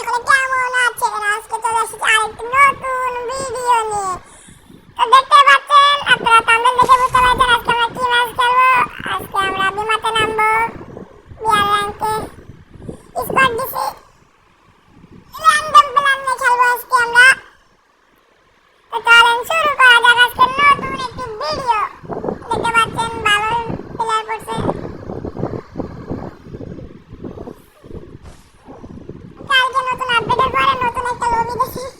সকলে কেমন আছেন আজকে চলে এসেছি আরেকটি নতুন ভিডিও নিয়ে। তো দেখতে পাচ্ছেন, আপনারা তাম্বেল দেখে বুঝতে পারছেন আজকে আমরা কি মাছ খেলব। আজকে আমরা বিমাতে নামবো, বিয়ার র্যাঙ্কে স্কোয়াড দিছি। র্যান্ডম প্ল্যান নিয়ে খেলব আজকে আমরা। তো চলেন শুরু করা যাক আজকে নতুন একটি ভিডিও দেখতে পাচ্ছেন ভালো প্লেয়ার করছে। Bana bak.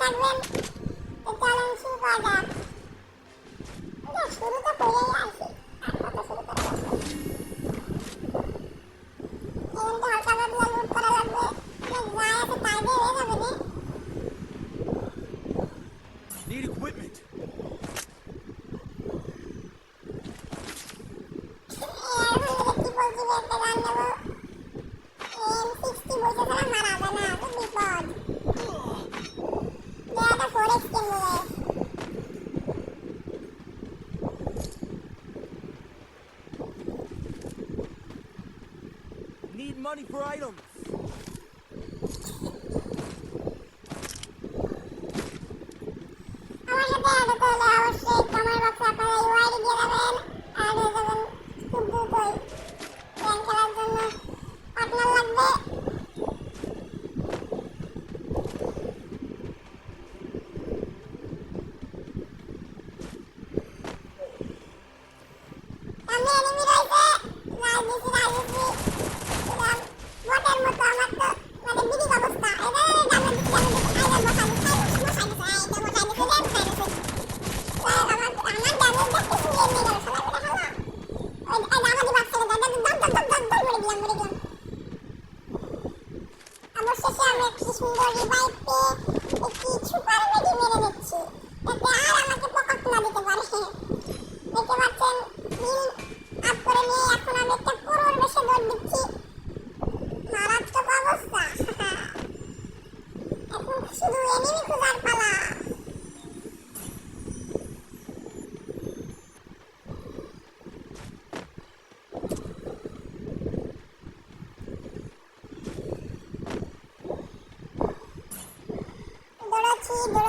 The talent she was at. The Shuri the Korea money, bro.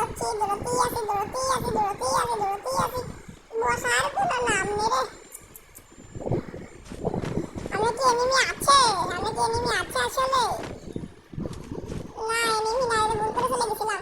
দৌড়াচ্ছি দৌড়াতেই আছি দৌড়াতেই আছি দৌড়াতেই আছি দৌড়াতেই আছি বসার কোনো নাম নেই রে আমি কি এনিমি আছে? আমি কি এনিমি আছে আসলে? না, এনিমি নাই রে ভুল করে চলে গেছিলাম।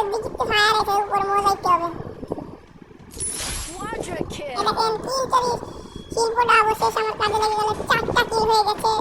উপরের দিক একটু ফায়ার আমার কাজে লেগে গেল চারটা হয়ে গেছে।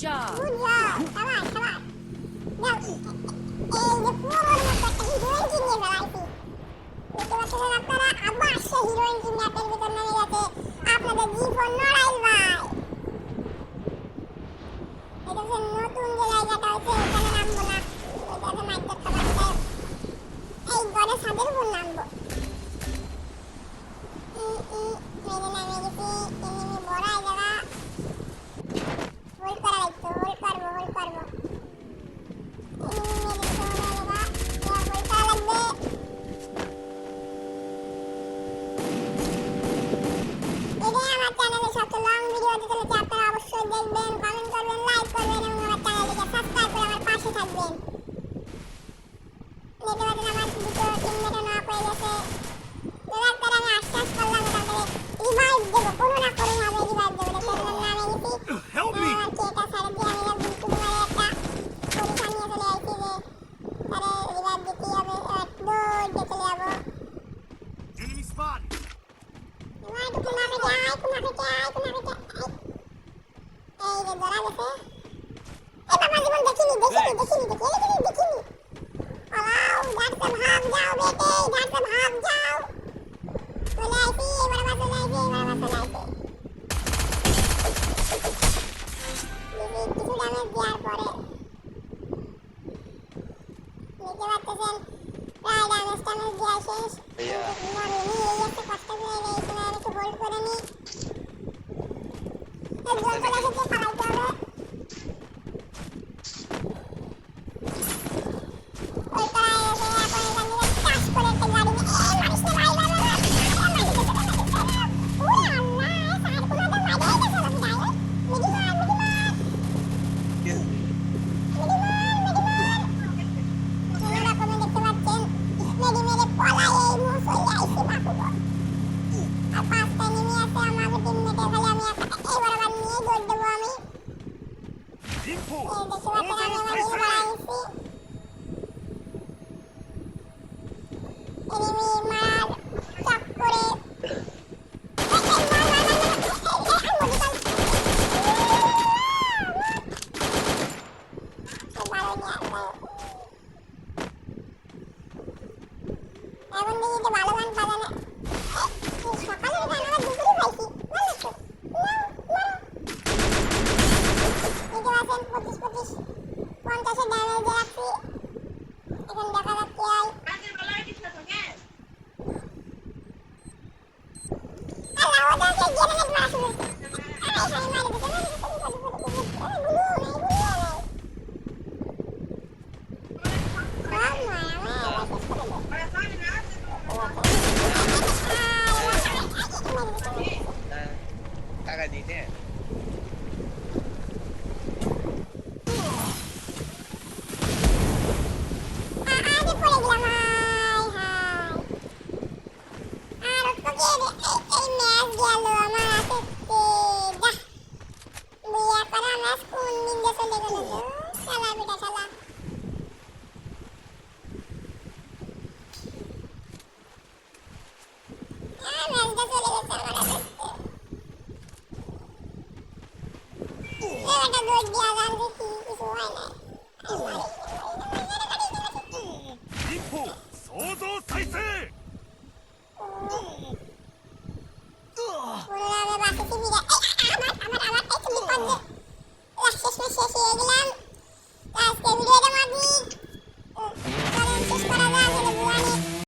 job. Good job. Come on, come on. Now, uh, the poor one was একটা হিরোইন কিনে বেড়াইছি দেখতে পাচ্ছেন আপনারা আবার সে হিরোইন কিনে আপেল ভিতর নেমে গেছে আপনাদের জীবন নড়াইল ভাই শেষ হয়ে গেছে